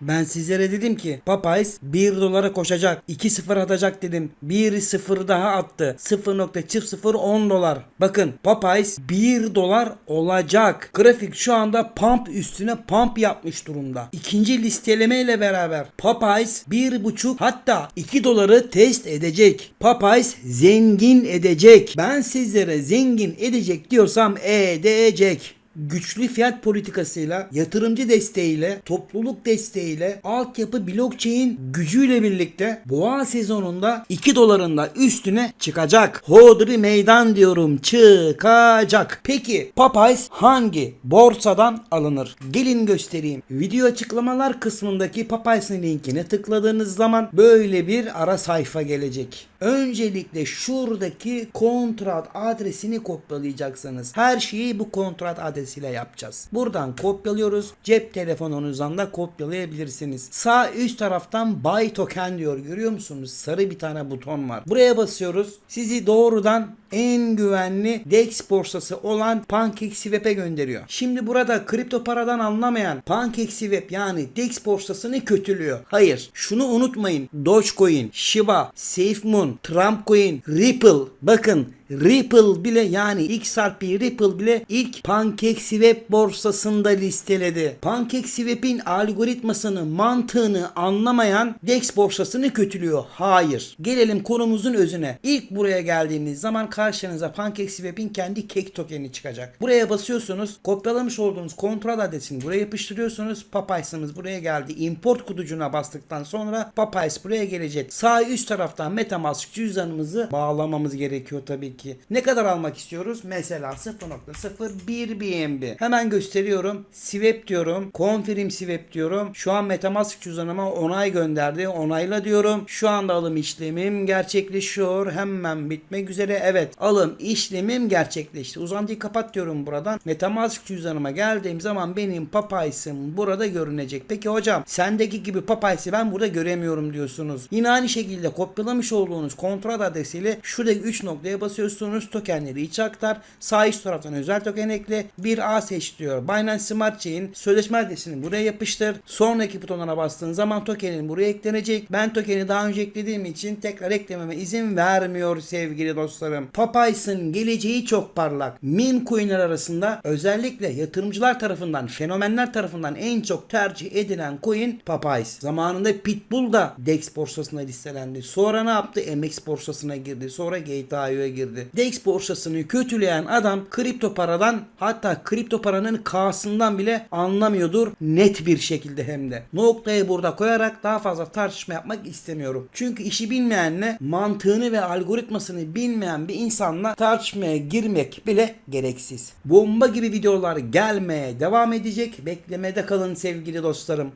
Ben sizlere dedim ki Popeyes 1 dolara koşacak. 2-0 atacak dedim. 1-0 daha attı. 0.0010 dolar. Bakın Popeyes 1 dolar olacak. Grafik şu anda pump üstüne pump yapmış durumda. İkinci listeleme ile beraber Popeyes 1.5 hatta 2 doları test edecek. Popeyes zengin edecek. Ben sizlere zengin edecek diyorsam edecek güçlü fiyat politikasıyla, yatırımcı desteğiyle, topluluk desteğiyle, altyapı blockchain gücüyle birlikte boğa sezonunda 2 dolarında üstüne çıkacak. Hodri meydan diyorum çıkacak. Peki Popeyes hangi borsadan alınır? Gelin göstereyim. Video açıklamalar kısmındaki Popeyes'in linkine tıkladığınız zaman böyle bir ara sayfa gelecek. Öncelikle şuradaki kontrat adresini kopyalayacaksınız. Her şeyi bu kontrat adresiyle yapacağız. Buradan kopyalıyoruz. Cep telefonunuzdan da kopyalayabilirsiniz. Sağ üst taraftan buy token diyor. Görüyor musunuz? Sarı bir tane buton var. Buraya basıyoruz. Sizi doğrudan en güvenli DEX borsası olan PancakeSwap'e gönderiyor. Şimdi burada kripto paradan anlamayan PancakeSwap yani DEX borsasını kötülüyor. Hayır. Şunu unutmayın. Dogecoin, Shiba, SafeMoon, Trumpcoin, Ripple. Bakın Ripple bile yani XRP Ripple bile ilk PancakeSwap borsasında listeledi. PancakeSwap'in algoritmasını, mantığını anlamayan DEX borsasını kötülüyor. Hayır. Gelelim konumuzun özüne. İlk buraya geldiğimiz zaman karşınıza PancakeSwap'in kendi cake tokeni çıkacak. Buraya basıyorsunuz. Kopyalamış olduğunuz kontrol adresini buraya yapıştırıyorsunuz. Popeyes'ımız buraya geldi. Import kutucuğuna bastıktan sonra Popeyes buraya gelecek. Sağ üst taraftan Metamask cüzdanımızı bağlamamız gerekiyor tabii ki. Ne kadar almak istiyoruz? Mesela 0.01 BNB. Hemen gösteriyorum. Swap diyorum. Confirm swap diyorum. Şu an Metamask cüzdanıma onay gönderdi. Onayla diyorum. Şu anda alım işlemim gerçekleşiyor. Hemen bitmek üzere. Evet alım işlemim gerçekleşti. Uzantıyı kapat diyorum buradan. Metamask cüzdanıma geldiğim zaman benim Popeyes'im burada görünecek. Peki hocam sendeki gibi Popeyes'i ben burada göremiyorum diyorsunuz. Yine aynı şekilde kopyalamış olduğunuz kontrol adresiyle şuradaki 3 noktaya basıyorsunuz. Tokenleri içe aktar. Sağ üst taraftan özel token ekle. Bir A seç diyor. Binance Smart Chain sözleşme adresini buraya yapıştır. Sonraki butonuna bastığın zaman tokenin buraya eklenecek. Ben tokeni daha önce eklediğim için tekrar eklememe izin vermiyor sevgili dostlarım. Popeyes'ın geleceği çok parlak. Meme coin'ler arasında özellikle yatırımcılar tarafından, fenomenler tarafından en çok tercih edilen coin Popeyes. Zamanında Pitbull da DEX borsasına listelendi. Sonra ne yaptı? MX borsasına girdi. Sonra Gate.io'ya girdi. DEX borsasını kötüleyen adam kripto paradan hatta kripto paranın K'sından bile anlamıyordur. Net bir şekilde hem de. Noktayı burada koyarak daha fazla tartışma yapmak istemiyorum. Çünkü işi bilmeyenle mantığını ve algoritmasını bilmeyen bir insanla tartışmaya girmek bile gereksiz. Bomba gibi videolar gelmeye devam edecek. Beklemede kalın sevgili dostlarım.